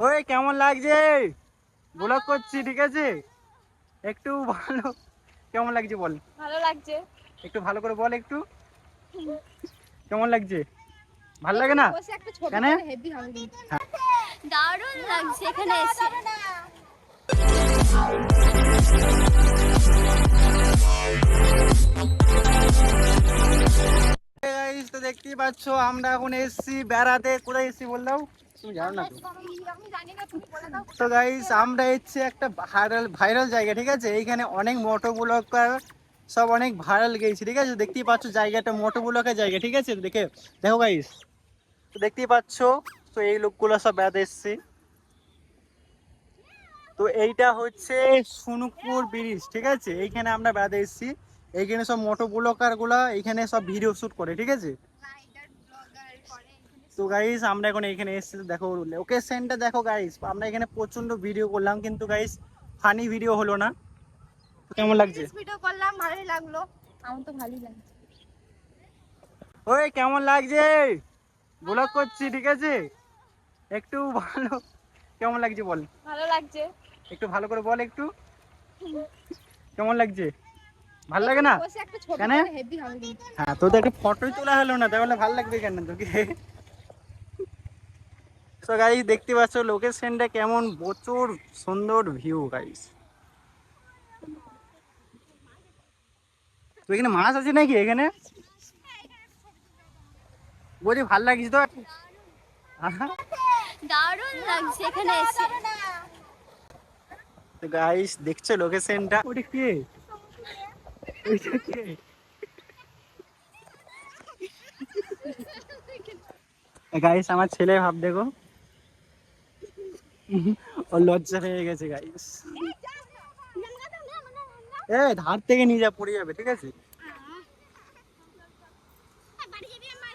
ওই কেমন লাগছে? ব্লগ করছি ঠিক আছে? একটু ভালো কেমন লাগছে বল? ভালো লাগছে। একটু ভালো করে বল একটু। কেমন লাগছে? ভালো লাগে না? কেন? কিন্তু। দারুণ লাগছে এখানে এসে। দেখতেই পাচ্ছ আমরা এখন এসছি বেড়াতে। কোথায় এসছি বললাম তুমি জানো না তো। গাইস আমরা এসছি একটা ভাইরাল ভাইরাল জায়গা ঠিক আছে? এইখানে অনেক মোটো ব্লগার সব অনেক ভাইরাল গেছে ঠিক আছে? দেখতেই পাচ্ছ জায়গাটা মোটো ব্লকের জায়গা ঠিক আছে? দেখে দেখো গাইস তো দেখতেই পাচ্ছ তো এই লোকগুলো সব বেড়াতে এসছে। তো এইটা হচ্ছে সুনুকপুর ব্রিজ ঠিক আছে? এইখানে আমরা বেড়াতে এসেছি। এইখানে সব মোটো ব্লগারগুলা এইখানে সব ভিডিও শুট করে ঠিক আছে? তো গাইস আমরা এখন এখানে এসেছি দেখো লোকেশনটা দেখো গাইস আমরা এখানে প্রচণ্ড ভিডিও করলাম কিন্তু গাইস ফানি ভিডিও হলো না। কেমন লাগছে? ভিডিও করলাম ভালোই লাগল। আমার তো ভালোই লাগছে। ওই কেমন লাগছে? ব্লগ করছি ঠিক আছে? একটু ভালো কেমন লাগছে বল? ভালো লাগছে। একটু ভালো করে বল একটু। কেমন লাগছে? ভালো লাগে না? কেন? হ্যাঁ তো একটা ফটোই তোলা হলো না তাহলে ভালো লাগবে কেন তোকে? তো গাইস দেখতে পাচ্ছ লোকেশনটা কেমন? প্রচুর সুন্দর ভিউ গাইস তো এখানে মাছ আছে নাকি এখানে? বলি ভালো লাগিস তো? দারুণ লাগছে এখানে এসে। তো গাইস দেখছ লোকেশনটা ওটা কে? ওইটা কে? গাইস আমার ছেলে ভাব দেখো। ওর লজ্জা হয়ে গেছে গাইস এ ধার থেকে নিয়ে যা পড়ে যাবে ঠিক আছে?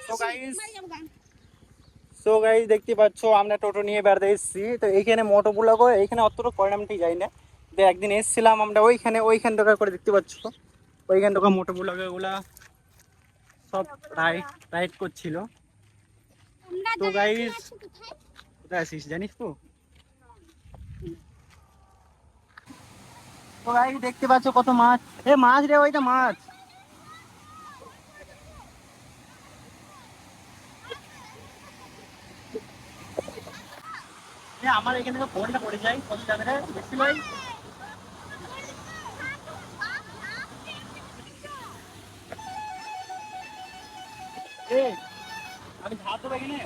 তো গাইস সো গাইস দেখতে পাচ্ছ আমরা টোটো নিয়ে বেড়াতে এসেছি। তো এইখানে মোটো করে এইখানে অতটা করে আমি ঠিক যাই না। তো একদিন এসেছিলাম আমরা ওইখানে ওইখান থেকে করে দেখতে পাচ্ছ। ওইখান থেকে মোটো গুলা সব রাইড রাইড করছিল। তো গাইস কোথায় আছিস জানিস তো? দেখতে পাচ্ছ কত মাছ। এ, মাছ রে, ওইটা মাছ। আমার এখানে ফোনটা পড়ে যায়, কত যাবে রে? বেশি ভাই আমি দেবো এখানে